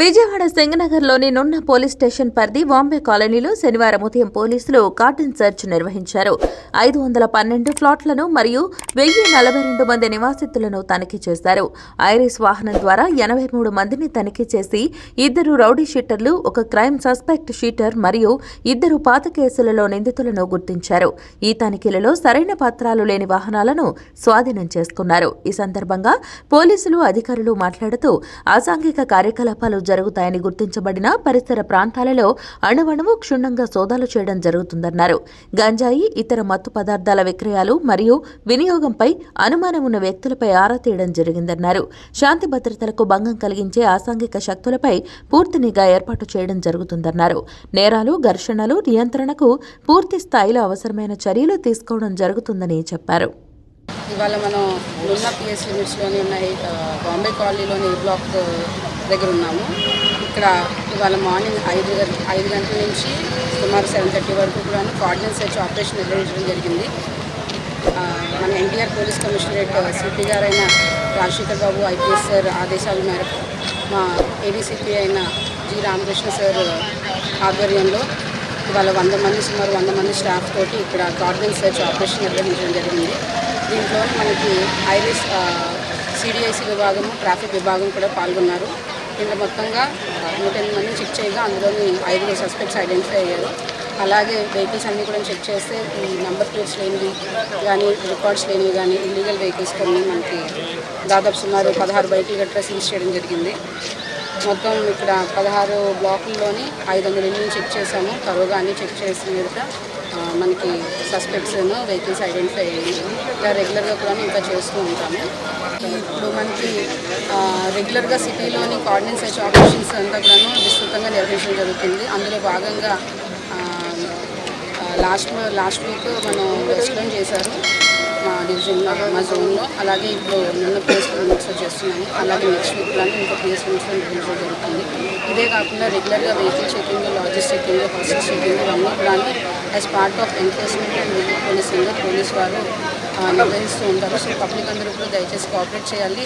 విజయవాడ సింగనగర్లోని నున్న police station పరిధి బాంబే కాలనీలో శనివారం ఉదయం పోలీసులు కాటన్ సెర్చ్ నిర్వహించారు. ఐదు వందల పన్నెండు ఫ్లాట్లను మరియు వెయ్యి నలభై రెండు మంది నివాసితులను తనిఖీ చేశారు. ఐరిస్ వాహనం ద్వారా ఎనభై మూడు మందిని తనిఖీ చేసి ఇద్దరు రౌడీ షీటర్లు ఒక క్రైమ్ సస్పెక్ట్ షీటర్ మరియు ఇద్దరు పాత కేసులలో నిందితులను గుర్తించారు. ఈ తనిఖీలలో సరైన పత్రాలు లేని వాహనాలను స్వాధీనం చేసుకున్నారు. ఈ సందర్భంగా పోలీసులు అధికారులు మాట్లాడుతూ అసాంఘిక కార్యకలాపాలు జరుగుతాయని గుర్తించబడిన పరిసర ప్రాంతాలలో అణువణువు క్షుణ్ణంగా సోదాలు చేయడం జరుగుతుందన్నారు. గంజాయి ఇతర మత్తు పదార్థాల విక్రయాలు మరియు వినియోగంపై అనుమానం ఉన్న వ్యక్తులపై ఆరా తీయడం జరిగిందన్నారు. శాంతి భద్రతలకు భంగం కలిగించే అసాంఘిక శక్తులపై పూర్తి నిఘా ఏర్పాటు చేయడం జరుగుతుందన్నారు. నేరాలు ఘర్షణలు నియంత్రణకు పూర్తి స్థాయిలో అవసరమైన చర్యలు తీసుకోవడం జరుగుతుందని చెప్పారు. ఇవాళ మనం ఉన్న పిఎస్ లిమిట్స్లోని ఉన్న బాంబే కాలనీలోని బ్లాక్ దగ్గర ఉన్నాము. ఇక్కడ ఇవాళ మార్నింగ్ ఐదు ఐదు గంటల నుంచి సుమారు సెవెన్ థర్టీ వరకు కూడా కోఆర్డినేట్ సెర్చ్ ఆపరేషన్ నిర్వహించడం జరిగింది. మన ఎన్టీఆర్ పోలీస్ కమిషనరేట్ సిపి గారైన రాజశేఖర్ బాబు ఐపీఎస్ సార్ ఆదేశాల మేరకు మా ఏడీసీపీ అయిన జి రామకృష్ణ సార్ ఆధ్వర్యంలో ఇవాళ వంద మంది సుమారు వంద మంది స్టాఫ్ తోటి ఇక్కడ గార్డెన్ సెర్చ్ ఆపరేషన్ నిర్వహించడం జరిగింది. దీంట్లో మనకి ఐరిస్ సిడిఐసి విభాగము ట్రాఫిక్ విభాగం కూడా పాల్గొన్నారు. కింద మొత్తంగా నూట ఎనిమిది మందిని చెక్ చేయగా అందులోని ఐదుగురు సస్పెక్ట్స్ ఐడెంటిఫై అయ్యారు. అలాగే వెహికల్స్ అన్నీ కూడా చెక్ చేస్తే ఈ నెంబర్ ప్లేట్స్ లేనివి కానీ రికార్డ్స్ లేనివి కానీ ఇల్లీగల్ వెహికల్స్ కొన్ని మనకి దాదాపు సుమారు పదహారు బైకులు గట్రా సీజ్ చేయడం జరిగింది. మొత్తం ఇక్కడ పదహారు బ్లాకుల్లోని ఐదు వందల ఇల్లు చెక్ చేశాము. తరువుగా అన్ని చెక్ చేసిన మీద మనకి సస్పెక్ట్స్ వెహికల్స్ ఐడెంటిఫై అయ్యాయి. ఇలా రెగ్యులర్గా కూడా ఇంకా చేస్తూ ఉంటాము. ఇప్పుడు మనకి రెగ్యులర్గా సిటీలోని కోఆర్డినేట్ సెర్చ్ ఆపరేషన్స్ అంతా కూడా విస్తృతంగా నిర్వహించడం జరుగుతుంది. అందులో భాగంగా లాస్ట్ లాస్ట్ వీక్ మనం వెస్ట్లో చేశారు. మా డివిజన్లో మా జోన్లో అలాగే ఇప్పుడు నిన్న ప్లేస్ లిమిట్స్లో చేస్తున్నాము. అలాగే నెక్స్ట్ వీక్ కానీ ఇంకో ప్లేస్ లిమిట్స్లో నిర్వహించడం జరుగుతుంది. ఇదే కాకుండా రెగ్యులర్గా వెహికల్ చెకింగ్ లాజిస్ట్ చెకింగ్ హాస్టల్ చెకింగ్ ఇవన్నీ కూడా as part of enforcement and policing police వారు నిర్వహిస్తూ ఉంటారు. సో పబ్లిక్ అందరూ కూడా దయచేసి కోఆపరేట్ చేయాలి.